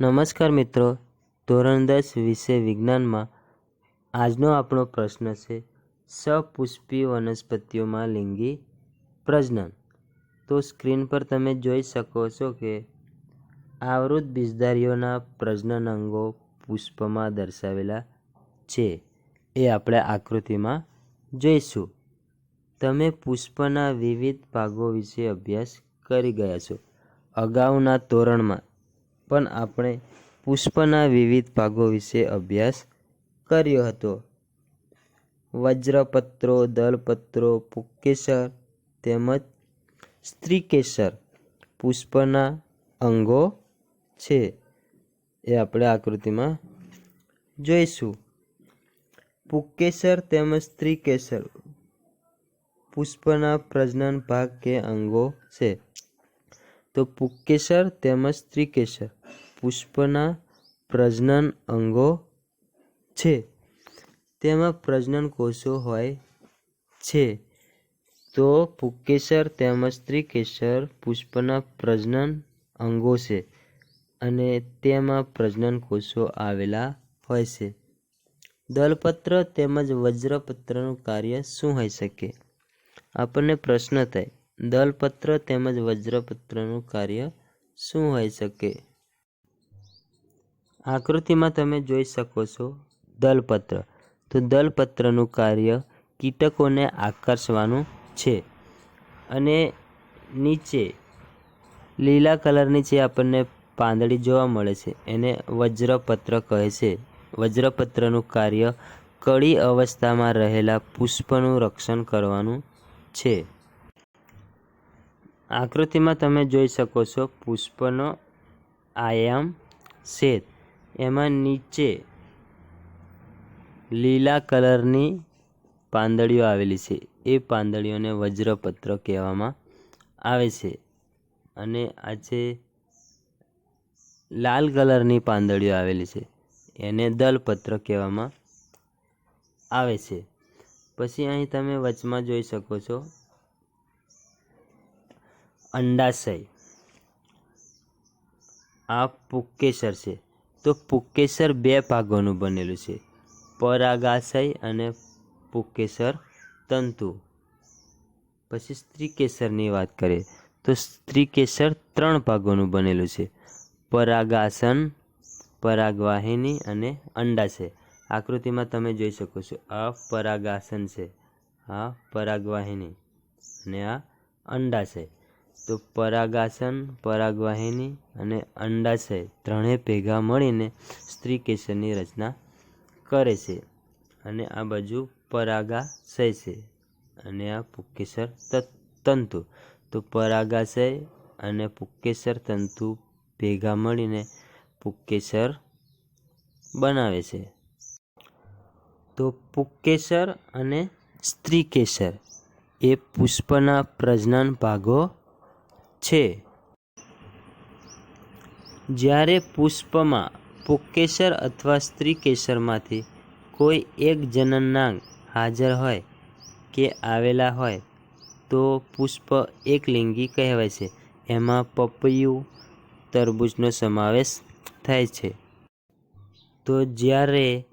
નમસ્કાર મિત્રો, ધોરણ દસ વિષય વિજ્ઞાનમાં આજનો આપણો પ્રશ્ન છે, સપુષ્પી વનસ્પતિઓમાં લિંગી પ્રજનન. તો સ્ક્રીન પર તમે જોઈ શકો છો કે આવૃત બીજધારીઓના પ્રજનન અંગો પુષ્પમાં દર્શાવેલા છે. એ આપણે આકૃતિમાં જોઈશું. તમે પુષ્પના વિવિધ ભાગો વિશે અભ્યાસ કરી ગયા છો. અગાઉના ધોરણમાં પણ આપણે પુષ્પના વિવિધ ભાગો વિશે અભ્યાસ કર્યો હતો. વજ્રપત્રો દલપત્રો પુકેસર તેમજ સ્ત્રીકેસર પુષ્પના અંગો છે એ આપણે આકૃતિમાં જોઈશું. પુકેસર તેમજ સ્ત્રીકેસર પુષ્પના પ્રજનન ભાગ કે અંગો છે. તો પુંકેસર તેમજ સ્ત્રીકેસર પુષ્પના પ્રજનન અંગો છે. તેમાં પ્રજનન કોષો હોય છે. તો પુંકેસર તેમજ સ્ત્રીકેસર પુષ્પના પ્રજનન અંગો છે અને તેમાં પ્રજનન કોષો આવેલા હોય છે. દલપત્ર તેમજ વજ્રપત્રનું કાર્ય શું હોઈ શકે? આપણને પ્રશ્ન થાય દલપત્ર તેમજ વજ્રપત્રનું કાર્ય શું હોઈ શકે? આકૃતિમાં તમે જોઈ શકો છો દલપત્ર. તો દલપત્રનું કાર્ય કીટકોને આકર્ષવાનું છે અને નીચે લીલા કલરની જે આપણને પાંદડી જોવા મળે છે એને વજ્રપત્ર કહે છે. વજ્રપત્રનું કાર્ય કળી અવસ્થામાં રહેલા પુષ્પનું રક્ષણ કરવાનું છે. આકૃતિમાં તમે જોઈ શકો છો પુષ્પનો આયામ શેત. એમાં નીચે લીલા કલરની પાંદડીઓ આવેલી છે. એ પાંદડીઓને વજ્રપત્ર કહેવામાં આવે છે. અને આ જે લાલ કલરની પાંદડીઓ આવેલી છે, એને દલપત્ર કહેવામાં આવે છે. પછી અહીં તમે વચમાં જોઈ શકો છો અંડાશય આ પુક્કેસર છે તો પુક્કેસર બે ભાગોનું બનેલું છે પરાગાશય અને પુક્કેસર તંતુ પછી સ્ત્રીકેસરની વાત કરીએ તો સ્ત્રીકેસર ત્રણ ભાગોનું બનેલું છે પરાગાસન પરાગવાહિની અને અંડાશય આકૃતિમાં તમે જોઈ શકો છો આ પરાગાસન છે આ પરાગવાહિની અને આ અંડાશય તો પરાગાસન, પરાગવાહિની અને અંડાશય ત્રણેય ભેગા મળીને સ્ત્રીકેસરની રચના કરે છે. અને આ બાજુ પરાગાશય છે અને આ પુકેસર તંતુ તો પરાગાશય અને પુકેસર તંતુ ભેગા મળીને પુકેસર બનાવે છે. તો પુકેસર અને સ્ત્રીકેસર એ પુષ્પના પ્રજનન ભાગો છે. જ્યારે પુષ્પમાં પુંકેસર અથવા સ્ત્રીકેસરમાંથી કોઈ એક જનનાંગ હાજર હોય કે આવેલા હોય, તો પુષ્પ એકલિંગી કહેવાય છે. એમાં પપૈયું, તરબૂચનો સમાવેશ થાય છે. તો જ્યારે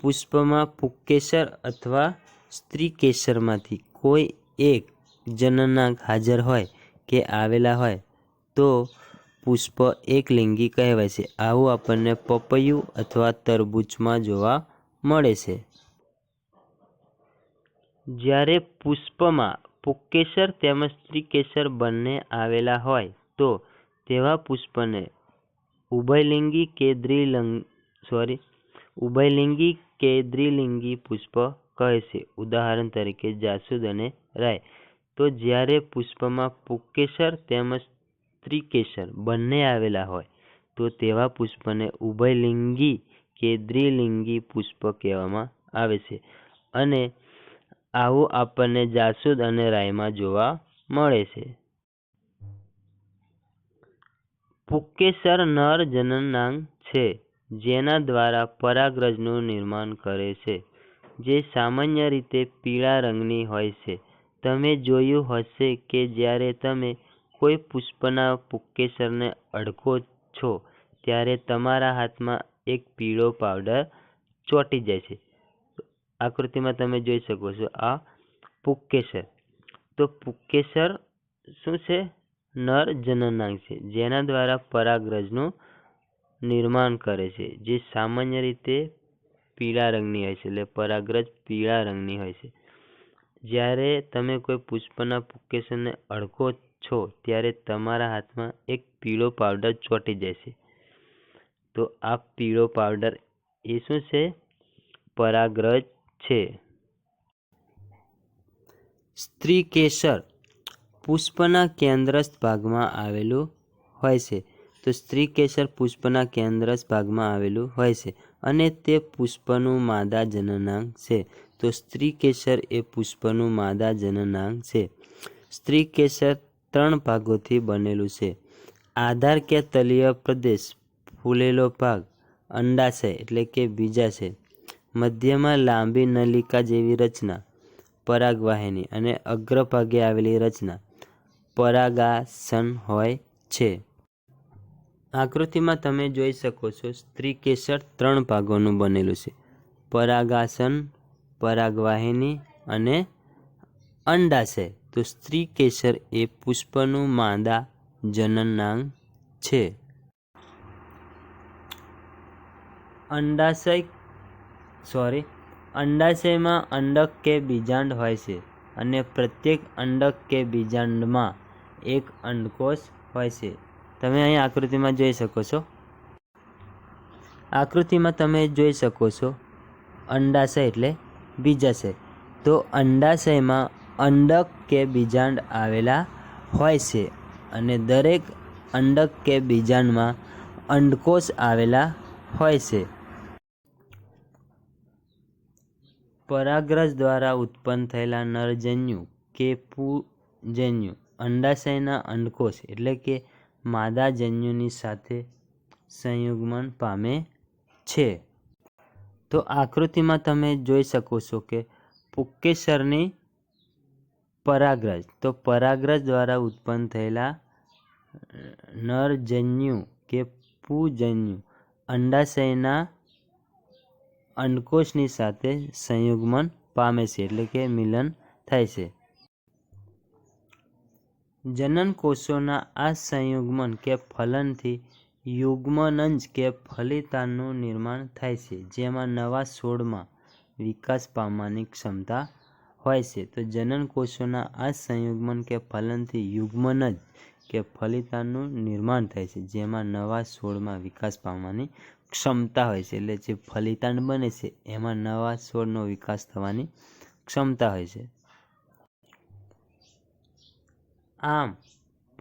પુષ્પમાં પુંકેસર અથવા સ્ત્રીકેસરમાંથી કોઈ એક જનનાંગ હાજર હોય કે આવેલા હોય, તો પુષ્પ એકલિંગી કહેવાય છે. આવું આપણને પપૈયું અથવા તરબૂચમાં જોવા મળે છે. જ્યારે પુષ્પમાં પુંકેસર તેમજ સ્ત્રીકેસર બંને આવેલા હોય, તો તેવા પુષ્પને ઉભયલિંગી કે દ્વિલિંગ સોરી ઉભયલિંગી કે દ્વિલિંગી પુષ્પ કહે છે. ઉદાહરણ તરીકે જાસૂદ અને રાય. તો જ્યારે પુષ્પમાં પુંકેસર તેમજ સ્ત્રીકેસર બંને આવેલા હોય, તો તેવા પુષ્પને ઉભયલિંગી કે દ્વિલિંગી પુષ્પ કહેવામાં આવે છે. અને આવું આપણને જાસૂદ અને રાયમાં જોવા મળે છે. પુંકેસર નર જનનાંગ છે, જેના દ્વારા પરાગરજનું નિર્માણ કરે છે, જે સામાન્ય રીતે પીળા રંગની હોય છે. તમે જોયું હશે કે જ્યારે તમે કોઈ પુષ્પના પુંકેસરને અડકો છો, ત્યારે તમારા હાથમાં એક પીળો પાવડર ચોંટી જાય છે. આકૃતિમાં તમે જોઈ શકો છો આ પુકેસર તો પુક્કેસર શું છે? નર જનનાંગ છે. જેના દ્વારા પરાગરજનું નિર્માણ કરે છે, જે સામાન્ય રીતે પીળા રંગની હોય છે, એટલે પરાગરજ પીળા રંગની હોય છે. જ્યારે તમે કોઈ પુષ્પના પુકેશનને અડકો છો, ત્યારે તમારા હાથમાં એક પીળો પાવડર ચોંટી જશે. તો આ પીળો પાવડર એ શું છે? પરાગરજ છે. સ્ત્રી કેસર પુષ્પના કેન્દ્રસ્થ ભાગમાં આવેલું હોય છે. તો સ્ત્રી કેસર પુષ્પના કેન્દ્રસ્થ ભાગમાં આવેલું હોય છે અને તે પુષ્પનું માદા જનનાંગ છે. તો સ્ત્રી કેસર એ પુષ્પનું માદા જનનાંગ છે. સ્ત્રી કેસર ત્રણ ભાગોથી બનેલું છે. આધાર કે તલીય પ્રદેશ, ફૂલેલો ભાગ અંડાશય એટલે કે બીજાશય મધ્યમાં લાંબી નલિકા જેવી રચના, પરાગવાહિની અને અગ્રભાગે આવેલી રચના, પરાગાસન હોય છે. આકૃતિમાં તમે જોઈ શકો છો, સ્ત્રી કેસર ત્રણ ભાગોનું બનેલું છે. પરાગાસન પરાગવાહિની અને અંડાશય તો સ્ત્રી કેસર એ પુષ્પનું માદા જનનાંગ છે. અંડાશય સોરી અંડાશયમાં અંડક કે બીજાંડ હોય છે અને પ્રત્યેક અંડક કે બીજાંડમાં એક અંડકોષ હોય છે. તમે અહીં આકૃતિમાં જોઈ શકો છો? આકૃતિમાં તમે જોઈ શકો છો અંડાશય એટલે બીજાશય તો અંડાશયમાં અંડક કે બીજાંડ આવેલા હોય છે અને દરેક અંડક કે બીજાંડમાં અંડકોષ આવેલા હોય છે. પરાગરજ દ્વારા ઉત્પન્ન થયેલા નરજન્યુ કે પૂજન્યુ અંડાશયના અંડકોષ એટલે કે માદા જન્યુની સાથે સંયુગ્મન પામે છે. તો આકૃતિમાં તમે જોઈ શકો છો કે પુક્કેસરની પરાગરજ, તો પરાગરજ દ્વારા ઉત્પન્ન થયેલા નરજન્યુ કે પૂજન્યુ અંડાશયના અંડકોષની સાથે સંયુગ્મન પામે છે, એટલે કે મિલન થાય છે. જનન કોષોના આ સંયુગ્મન કે ફલનથી યુગ્મનજ કે ફલિતાનું નિર્માણ થાય છે, જેમાં નવા છોડમાં વિકાસ પામવાની ક્ષમતા હોય છે. તો જનનકોષોના આ સંયુગ્મન કે ફલનથી યુગ્મનજ કે ફલિતાનું નિર્માણ થાય છે, જેમાં નવા છોડમાં વિકાસ પામવાની ક્ષમતા હોય છે. એટલે જે ફલિતાંડ બને છે, એમાં નવા છોડનો વિકાસ થવાની ક્ષમતા હોય છે. આમ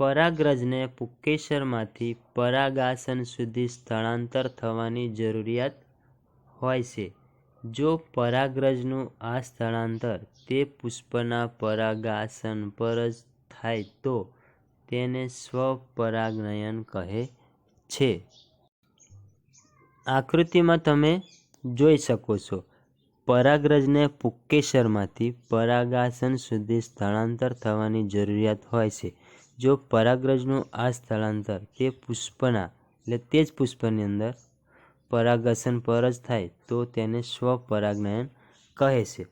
પરાગરજને પુક્કેસરમાંથી પરાગાસન સુધી સ્થળાંતર થવાની જરૂરિયાત હોય છે. જો પરાગરજનું આ સ્થળાંતર તે પુષ્પના પરાગાસન પર જ થાય તો તેને સ્વપરાગનયન કહે છે. આકૃતિમાં તમે જોઈ શકો છો. પરાગરજને પુક્કેસરમાંથી પરાગાસન સુધી સ્થળાંતર થવાની જરૂરિયાત હોય છે. જો પરાગરજનું આ સ્થળાંતર તે પુષ્પના, એટલે તે જ પુષ્પની અંદર પરાગસન પર જ થાય, તો તેને સ્વપરાગનયન કહે છે.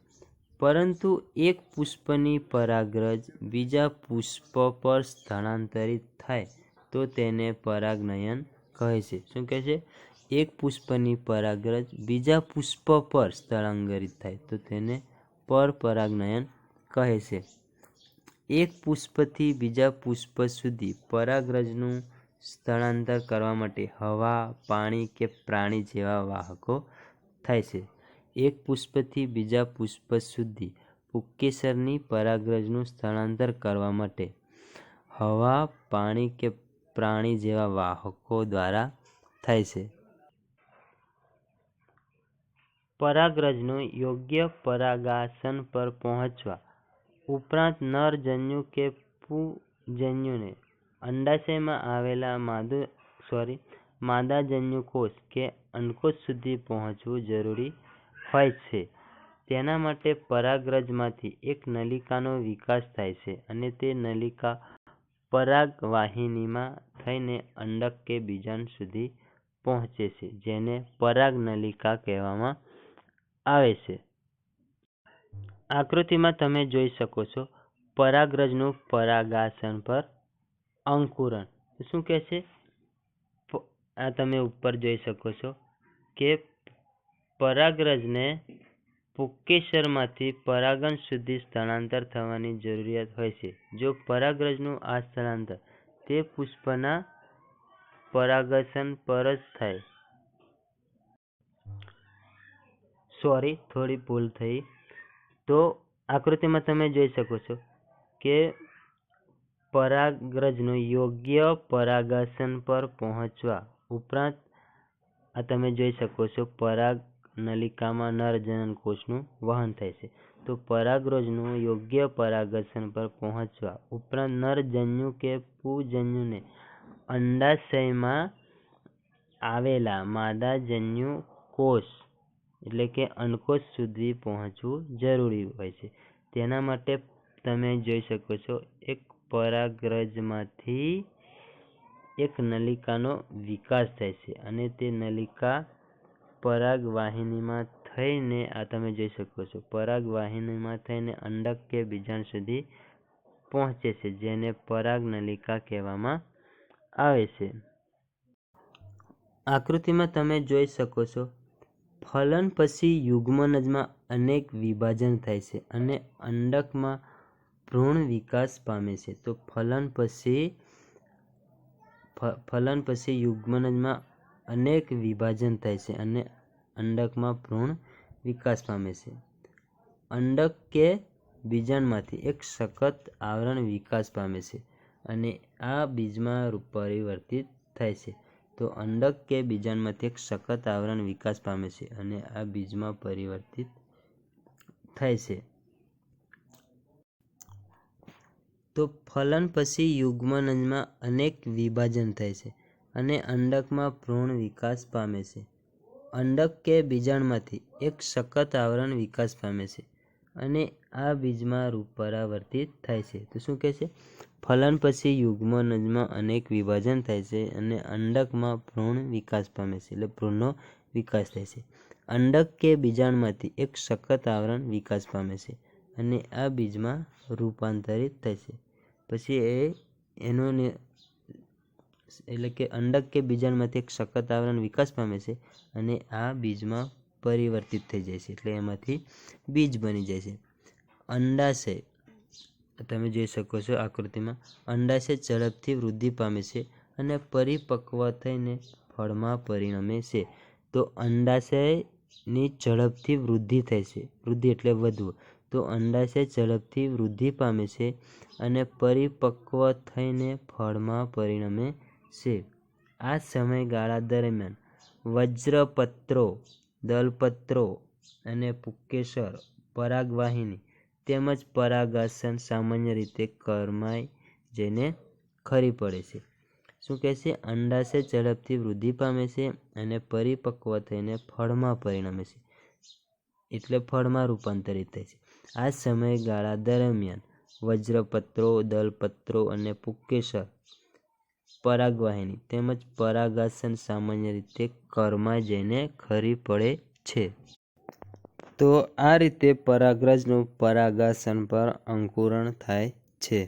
પરંતુ એક પુષ્પની પરાગરજ બીજા પુષ્પ પર સ્થળાંતરિત થાય, તો તેને પરાગનયન કહે છે. શું કહે છે? એક પુષ્પની પરાગરજ બીજા પુષ્પ પર સ્થળાંતરિત થાય, તો તેને પરપરાગનયન કહે છે. એક પુષ્પથી બીજા પુષ્પ સુધી પરાગરજનું સ્થળાંતર કરવા માટે હવા, પાણી કે પ્રાણી જેવા વાહકો થાય છે. એક પુષ્પથી બીજા પુષ્પ સુધી પુક્કેસરની પરાગરજનું સ્થળાંતર કરવા માટે હવા, પાણી કે પ્રાણી જેવા વાહકો દ્વારા થાય છે. પરાગરજનું યોગ્ય પરાગાસન પર પહોંચવા ઉપરાંત નરજન્યુ કે પુજન્યુને અંડાશયમાં આવેલા માદુ સોરી માદાજન્યુ કોષ કે અંડકોષ સુધી પહોંચવું જરૂરી હોય છે. તેના માટે પરાગરજમાંથી એક નલિકાનો વિકાસ થાય છે અને તે નલિકા પરાગવાહિનીમાં થઈને અંડક કે બીજાંડ સુધી પહોંચે છે, જેને પરાગનલિકા કહેવામાં આવે છે. આકૃતિમાં તમે જોઈ શકો છો પરાગરજનું પરાગાસન પર અંકુરણ. શું કહે છે? આ તમે ઉપર જોઈ શકો છો કે પરાગરજને પુંકેસરમાંથી પરાગન સુધી સ્થળાંતર થવાની જરૂરિયાત હોય છે. જો પરાગરજનું આ સ્થળાંતર, તે પુષ્પના પરાગાસન પર જ થાય. સોરી થોડી ભૂલ થઈ. તો આકૃતિમાં તમે જોઈ શકો છો કે પરાગરજનું યોગ્ય પરાગાસન પર પહોંચવા ઉપરાંત આ તમે જોઈ શકો છો પરાગ નલિકામાં નર જનનકોષનું વહન થાય છે. તો પરાગરજનું યોગ્ય પરાગસન પર પહોંચવા ઉપરાંત નરજન્યુ કે પૂજન્યુને અંડાશયમાં આવેલા માદાજન્યુ કોષ એટલે કે અંડકોષ સુધી પહોંચવું જરૂરી હોય છે. તેના માટે તમે જોઈ શકો છો, એક પરાગરજમાંથી એક નલિકાનો વિકાસ થાય છે અને તે નલિકા પરાગવાહિનીમાં થઈને, આ તમે જોઈ શકો છો, પરાગવાહિનીમાં થઈને અંડક કે બીજાણ સુધી પહોંચે છે, જેને પરાગ નલિકા કહેવામાં આવે છે. આકૃતિમાં તમે જોઈ શકો છો ફલન પછી યુગ્મનજમાં અનેક વિભાજન થાય છે અને અંડકમાં ભ્રૂણ વિકાસ પામે છે. તો ફલન પછી ફલન પછી યુગ્મનજમાં અનેક વિભાજન થાય છે અને અંડકમાં ભ્રૂણ વિકાસ પામે છે. અંડક કે બીજાણમાંથી એક સખત આવરણ વિકાસ પામે છે અને આ બીજમાં પરિવર્તિત થાય છે. તો અંડક કે બીજાણમાંથી એક સખત આવરણ વિકાસ પામે છે અને આ બીજમાં પરિવર્તિત થાય છે. તો ફલન પછી યુગ્મનજમાં અનેક વિભાજન થાય છે અને અંડકમાં ભ્રૂણ વિકાસ પામે છે. અંડક કે બીજાણમાંથી એક સખત આવરણ વિકાસ પામે છે અને આ બીજમાં પરાવર્તિત થાય છે. તો શું કહે છે? ફલન પછી યુગ્મનજમાં અનેક વિભાજન થાય છે અને અંડકમાં ભ્રૂણ વિકાસ પામે છે, એટલે ભ્રૂણનો વિકાસ થાય છે. અંડક કે બીજાણમાંથી એક સખત આવરણ વિકાસ પામે છે અને આ બીજમાં રૂપાંતરિત થાય છે. પછી એ એનો એટલે કે અંડક કે બીજાણમાંથી એક સખત આવરણ વિકાસ પામે છે અને આ બીજમાં પરિવર્તિત થઈ જાય છે, એટલે એમાંથી બીજ બની જાય છે. અંડાશય તમે જોઈ શકો છો આકૃતિમાં. અંડાશય ઝડપથી વૃદ્ધિ પામે છે અને પરિપક્વ થઈને ફળમાં પરિણમે છે. તો અંડાશયની ઝડપથી વૃદ્ધિ થાય છે. વૃદ્ધિ એટલે વધવું. તો અંડાશય ઝડપથી વૃદ્ધિ પામે છે અને પરિપક્વ થઈને ફળમાં પરિણમે છે. આ સમયગાળા દરમિયાન વજ્રપત્રો, દલપત્રો અને પુકેશર પરાગવાહિની તેમજ પરાગાસન સામાન્ય રીતે કરમાઈ જઈને ખરી પડે છે. શું કહે છે? અંડાશય ઝડપથી વૃદ્ધિ પામે છે અને પરિપક્વ થઈને ફળમાં પરિણમે છે. એટલે ફળમાં રૂપાંતરિત થાય છે. આ સમયગાળા દરમિયાન વજ્રપત્રો, દલપત્રો અને પુકેશર પરાગવાહિની તેમજ પરાગાસન સામાન્ય રીતે કરમાઈ જઈને ખરી પડે છે. તો આ રીતે પરાગરજનું પરાગાસન પર અંકુરણ થાય છે.